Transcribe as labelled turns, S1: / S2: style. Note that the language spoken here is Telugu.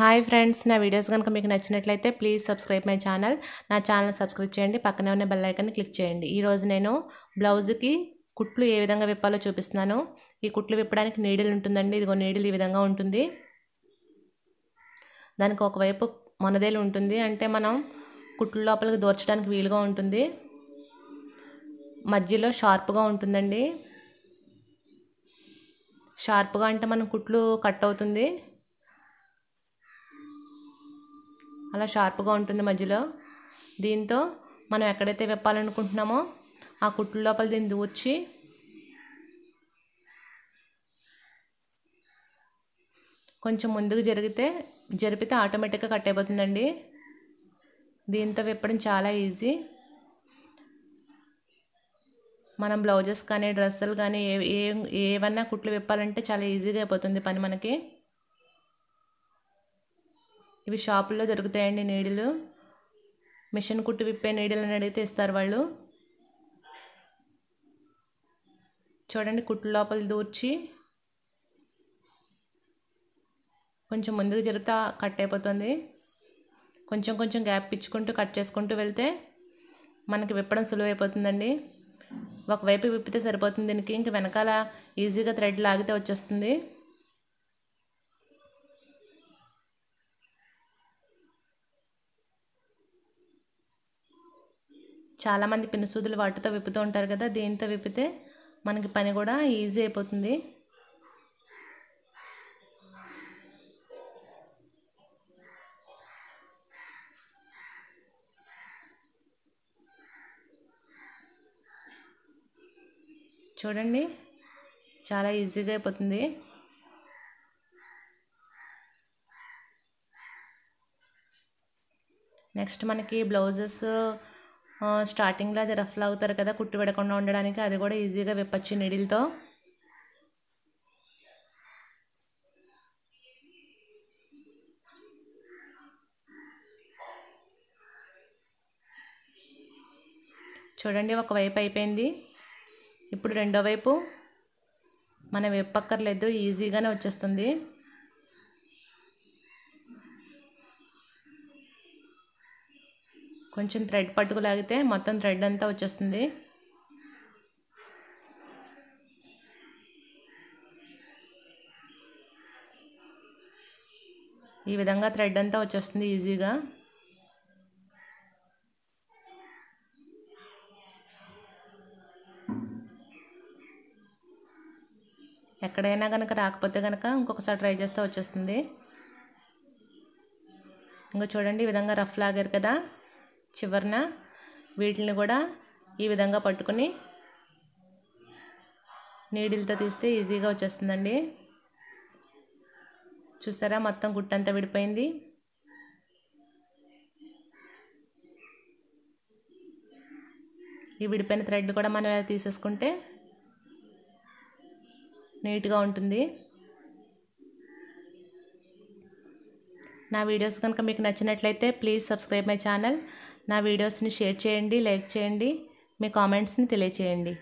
S1: హాయ్ ఫ్రెండ్స్ నా వీడియోస్ కనుక మీకు నచ్చినట్లయితే ప్లీజ్ సబ్స్క్రైబ్ మై ఛానల్ నా ఛానల్ సబ్స్క్రైబ్ చేయండి పక్కనే ఉన్న బెల్ ఐకాన్ని క్లిక్ చేయండి. ఈరోజు నేను బ్లౌజ్కి కుట్లు ఏ విధంగా విప్పాలో చూపిస్తున్నాను. ఈ కుట్లు విప్పడానికి నీడిల్ ఉంటుందండి. ఇదిగో నీడిల్ ఈ విధంగా ఉంటుంది. దానికి ఒకవైపు మొనదేలు ఉంటుంది. అంటే మనం కుట్లు లోపలికి దూర్చడానికి వీలుగా ఉంటుంది. మధ్యలో షార్ప్గా ఉంటుందండి. షార్ప్గా అంటే మనం కుట్లు కట్ అవుతుంది. అలా షార్ప్గా ఉంటుంది మధ్యలో. దీంతో మనం ఎక్కడైతే విప్పాలనుకుంటున్నామో ఆ కుట్లు లోపల దీన్ని దూర్చి కొంచెం ముందుకు జరిగితే జరిపితే ఆటోమేటిక్గా కట్ అయిపోతుందండి. దీంతో విప్పడం చాలా ఈజీ. మనం బ్లౌజెస్ కానీ డ్రెస్సులు కానీ ఏ ఏ ఏవన్నా కుట్లు విప్పాలంటే చాలా ఈజీగా అయిపోతుంది పని మనకి. ఇవి షాపుల్లో దొరుకుతాయండి నీడిలు. మిషన్ కుట్టు విప్పే నీడిలు అని అడిగితే ఇస్తారు వాళ్ళు. చూడండి కుట్టు లోపల దూర్చి. కొంచెం ముందుకు జరిగితే కట్ అయిపోతుంది. కొంచెం కొంచెం గ్యాప్ ఇచ్చుకుంటూ కట్ చేసుకుంటూ వెళ్తే మనకి విప్పడం సులువు అయిపోతుందండి ఒకవైపు విప్పితే సరిపోతుంది దీనికి. ఇంక వెనకాల ఈజీగా థ్రెడ్ లాగితే వచ్చేస్తుంది. చాలామంది పిన్నుసూదులు వాటితో విప్పుతూ ఉంటారు కదా దీంతో విప్పితే మనకి పని కూడా ఈజీ అయిపోతుంది. చూడండి చాలా ఈజీగా అయిపోతుంది. నెక్స్ట్ మనకి బ్లౌజెస్ స్టార్టింగ్లో అది రఫ్లు అవుతారు కదా కుట్టు పెడకుండా ఉండడానికి అది కూడా ఈజీగా విప్పచ్చు నిడిల్తో చూడండి ఒకవైపు అయిపోయింది. ఇప్పుడు రెండో వైపు. మనం విప్పక్కర్లేదు ఈజీగానే వచ్చేస్తుంది. కొంచెం థ్రెడ్ పట్టుకు లాగితే మొత్తం థ్రెడ్ అంతా వచ్చేస్తుంది. ఈ విధంగా థ్రెడ్ అంతా వచ్చేస్తుంది ఈజీగా ఎక్కడైనా కనుక రాకపోతే కనుక ఇంకొకసారి ట్రై చేస్తే వచ్చేస్తుంది. ఇంకా చూడండి ఈ విధంగా రఫ్ లాగారు కదా. చివరిన వీటిని కూడా ఈ విధంగా పట్టుకుని నీడిల్తో తీస్తే ఈజీగా వచ్చేస్తుందండి. చూసారా? మొత్తం గుట్టంతా విడిపోయింది. ఈ విడిపోయిన థ్రెడ్ కూడా మనం ఇలా తీసేసుకుంటే నీట్గా ఉంటుంది. నా వీడియోస్ కనుక మీకు నచ్చినట్లయితే ప్లీజ్ సబ్స్క్రైబ్ మై ఛానల్. నా వీడియోస్ని షేర్ చేయండి లైక్ చేయండి మీ కామెంట్స్ని తెలియచేయండి.